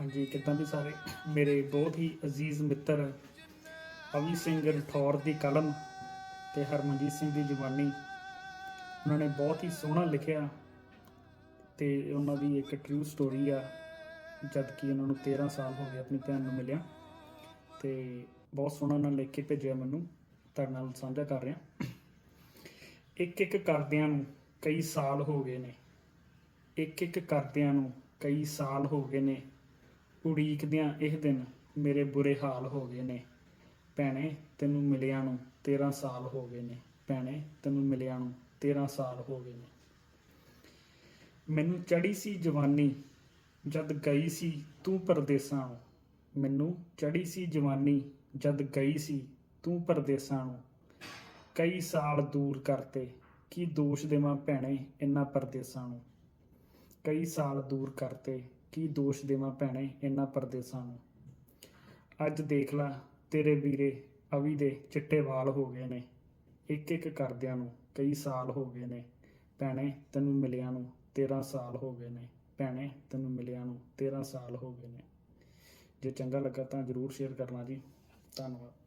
ਹਾਂਜੀ, ਕਿੱਦਾਂ ਵੀ ਸਾਰੇ ਮੇਰੇ ਬਹੁਤ ਹੀ ਅਜ਼ੀਜ਼ ਮਿੱਤਰ ਅਵੀ ਸਿੰਘ ਰਠੌਰ ਦੀ ਕਲਮ ਤੇ ਹਰਮਨਜੀਤ ਸਿੰਘ ਦੀ ਜ਼ੁਬਾਨੀ ਉਹਨਾਂ ਨੇ ਬਹੁਤ ਹੀ ਸੋਹਣਾ ਲਿਖਿਆ ਤੇ ਉਹਨਾਂ ਦੀ ਇੱਕ ਟਰੂ ਸਟੋਰੀ ਆ, ਜਦ ਕਿ ਉਹਨਾਂ ਨੂੰ 13 ਸਾਲ ਹੋ ਗਏ ਆਪਣੀ ਭੈਣ ਨੂੰ ਮਿਲਿਆ ਤੇ ਬਹੁਤ ਸੋਹਣਾ ਉਹਨਾਂ ਲਿਖ ਕੇ ਭੇਜਿਆ ਮੈਨੂੰ, ਤੁਹਾਡੇ ਨਾਲ ਸਾਂਝਾ ਕਰ ਰਿਹਾ। ਇੱਕ ਇੱਕ ਕਰਦਿਆਂ ਨੂੰ ਕਈ ਸਾਲ ਹੋ ਗਏ ਨੇ। ਇੱਕ ਇੱਕ ਕਰਦਿਆਂ ਨੂੰ ਕਈ ਸਾਲ ਹੋ ਗਏ ਨੇ। ਉਡੀਕਦਿਆਂ ਇਹ ਦਿਨ ਮੇਰੇ ਬੁਰੇ ਹਾਲ ਹੋ ਗਏ ਨੇ। ਭੈਣੇ, ਤੈਨੂੰ ਮਿਲਿਆ ਨੂੰ 13 ਸਾਲ ਹੋ ਗਏ ਨੇ। ਭੈਣੇ, ਤੈਨੂੰ ਮਿਲਿਆ ਨੂੰ 13 ਸਾਲ ਹੋ ਗਏ ਨੇ। ਮੈਨੂੰ ਚੜੀ ਸੀ ਜਵਾਨੀ, ਜਦ ਗਈ ਸੀ ਤੂੰ ਪਰਦੇਸਾਂ ਨੂੰ। ਮੈਨੂੰ ਚੜੀ ਸੀ ਜਵਾਨੀ, ਜਦ ਗਈ ਸੀ ਤੂੰ ਪਰਦੇਸਾਂ ਨੂੰ। ਕਈ ਸਾਲ ਦੂਰ ਕਰਤੇ, ਕੀ ਦੋਸ਼ ਦੇਵਾਂ ਭੈਣੇ ਇੰਨਾ ਪਰਦੇਸਾਂ ਨੂੰ। ਕਈ ਸਾਲ ਦੂਰ ਕਰਤੇ ਕੀ ਦੋਸ਼ ਦੇਵਾਂ ਭੈਣੇ ਇਹਨਾਂ ਪਰਦੇਸਾਂ ਨੂੰ? ਅੱਜ ਦੇਖ ਲੈ, ਤੇਰੇ ਵੀਰੇ ਅਵੀ ਦੇ ਚਿੱਟੇ ਵਾਲ ਹੋ ਗਏ ਨੇ। ਇੱਕ ਇੱਕ ਕਰਦਿਆਂ ਨੂੰ ਕਈ ਸਾਲ ਹੋ ਗਏ ਨੇ। ਭੈਣੇ, ਤੈਨੂੰ ਮਿਲਿਆਂ ਨੂੰ 13 ਸਾਲ ਹੋ ਗਏ ਨੇ। ਭੈਣੇ, ਤੈਨੂੰ ਮਿਲਿਆਂ ਨੂੰ 13 ਸਾਲ ਹੋ ਗਏ ਨੇ। ਜੇ ਚੰਗਾ ਲੱਗਾ ਤਾਂ ਜਰੂਰ ਸ਼ੇਅਰ ਕਰਨਾ ਜੀ। ਧੰਨਵਾਦ।